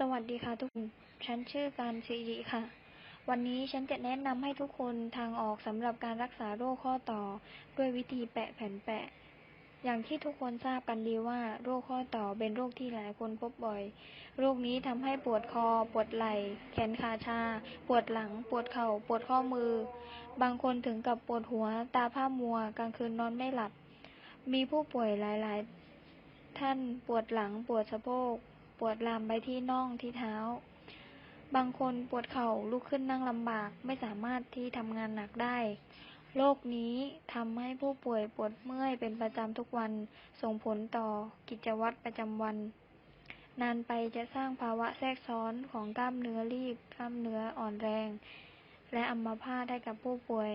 สวัสดีค่ะทุกคน ฉันชื่อการศิริค่ะ วันนี้ฉันจะแนะนำให้ทุกคนทางออกสำหรับการรักษาโรคข้อต่อ ด้วยวิธีแปะแผ่นแปะ อย่างที่ทุกคนทราบกันดีว่า โรคข้อต่อเป็นโรคที่หลายคนพบบ่อย โรคนี้ทำให้ปวดคอ ปวดไหล่ แขนขาชา ปวดหลัง ปวดเข่า ปวดข้อมือ บางคนถึงกับปวดหัว ตาผ้ามัว กลางคืนนอนไม่หลับ มีผู้ป่วยหลาย ๆ ท่านปวดหลัง ปวดสะโพก ปวดลามไปที่น่องที่เท้า บางคนปวดเข่าลุกขึ้นนั่งลำบากไม่สามารถที่ทำงานหนักได้โรคนี้ทำให้ผู้ป่วยปวดเมื่อยเป็นประจำทุกวันส่งผลต่อกิจวัตรประจำวัน นานไปจะสร้างภาวะแทรกซ้อนของกล้ามเนื้อรีบ กล้ามเนื้ออ่อนแรง และอัมพาตให้กับผู้ป่วย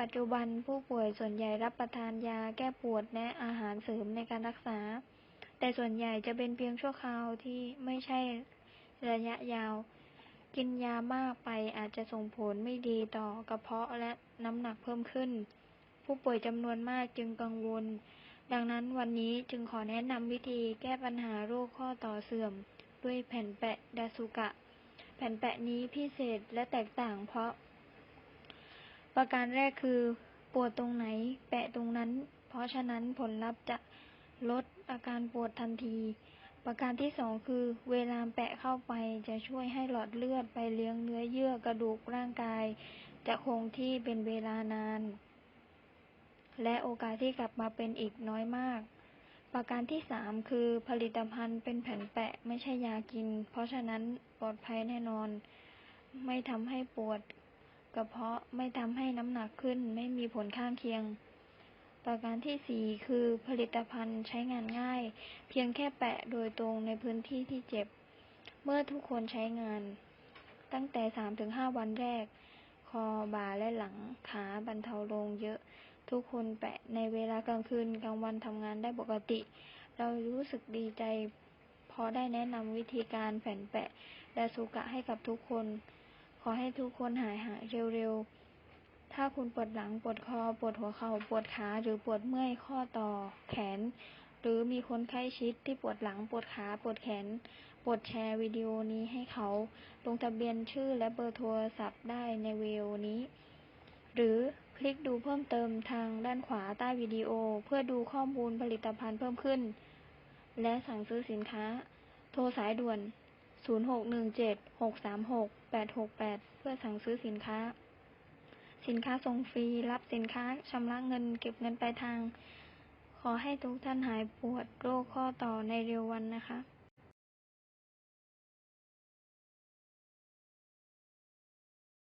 ปัจจุบันผู้ป่วยส่วนใหญ่รับประทานยาแก้ปวดและอาหารเสริมในการรักษา ส่วนใหญ่จะเป็นเพียงชั่วคราวที่ไม่ใช่ระยะยาว กินยามากไปอาจจะส่งผลไม่ดีต่อกระเพาะและน้ำหนักเพิ่มขึ้น ผู้ป่วยจำนวนมากจึงกังวล ดังนั้นวันนี้จึงขอแนะนำวิธีแก้ปัญหาโรคข้อต่อเสื่อม ด้วยแผ่นแปะดาสุกะ แผ่นแปะนี้พิเศษและแตกต่างเพราะ ประการแรกคือ ปวดตรงไหน แปะตรงนั้น เพราะฉะนั้นผลลัพธ์จะ ลดอาการปวดทันที ประการที่สองคือเวลาแปะเข้าไปจะช่วยให้หลอดเลือดไปเลี้ยงเนื้อเยื่อกระดูกร่างกาย จะคงที่เป็นเวลานาน และโอกาสที่กลับมาเป็นอีกน้อยมาก ประการที่สามคือผลิตภัณฑ์เป็นแผ่นแปะไม่ใช่ยากิน เพราะฉะนั้นปลอดภัยแน่นอน ไม่ทำให้ปวดกระเพาะไม่ทำให้น้ำหนักขึ้นไม่มีผลข้างเคียง ประการที่สี่คือผลิตภัณฑ์ใช้งานง่าย เพียงแค่แปะโดยตรงในพื้นที่ที่เจ็บ เมื่อทุกคนใช้งาน ตั้งแต่สามถึงห้าวันแรก คอบ่าและหลังขาบรรเทาลงเยอะ ทุกคนแปะในเวลากลางคืนกลางวันทำงานได้ปกติ เรารู้สึกดีใจพอได้แนะนำวิธีการแผ่นแปะดาสุกะให้กับทุกคน ขอให้ทุกคนหายหายเร็วๆ ถ้าคุณปวดหลัง ปวดคอ ปวดหัวเข่า ปวดขา หรือปวดเมื่อยข้อต่อ แขน หรือมีคนใกล้ชิดที่ปวดหลัง ปวดขา ปวดแขนปวดแชร์วิดีโอนี้ให้เขา ลงทะเบียนชื่อและเบอร์โทรศัพท์ได้ในวิดีโอนี้ หรือคลิกดูเพิ่มเติมทางด้านขวาใต้วิดีโอ เพื่อดูข้อมูลผลิตภัณฑ์เพิ่มขึ้น และสั่งซื้อสินค้า โทรสายด่วน 0617-636-868 เพื่อสั่งซื้อสินค้า สินค้าส่งฟรี รับสินค้าชำระเงิน เก็บเงินปลายทาง ขอให้ทุกท่านหายปวดโรคข้อต่อในเร็ววันนะคะ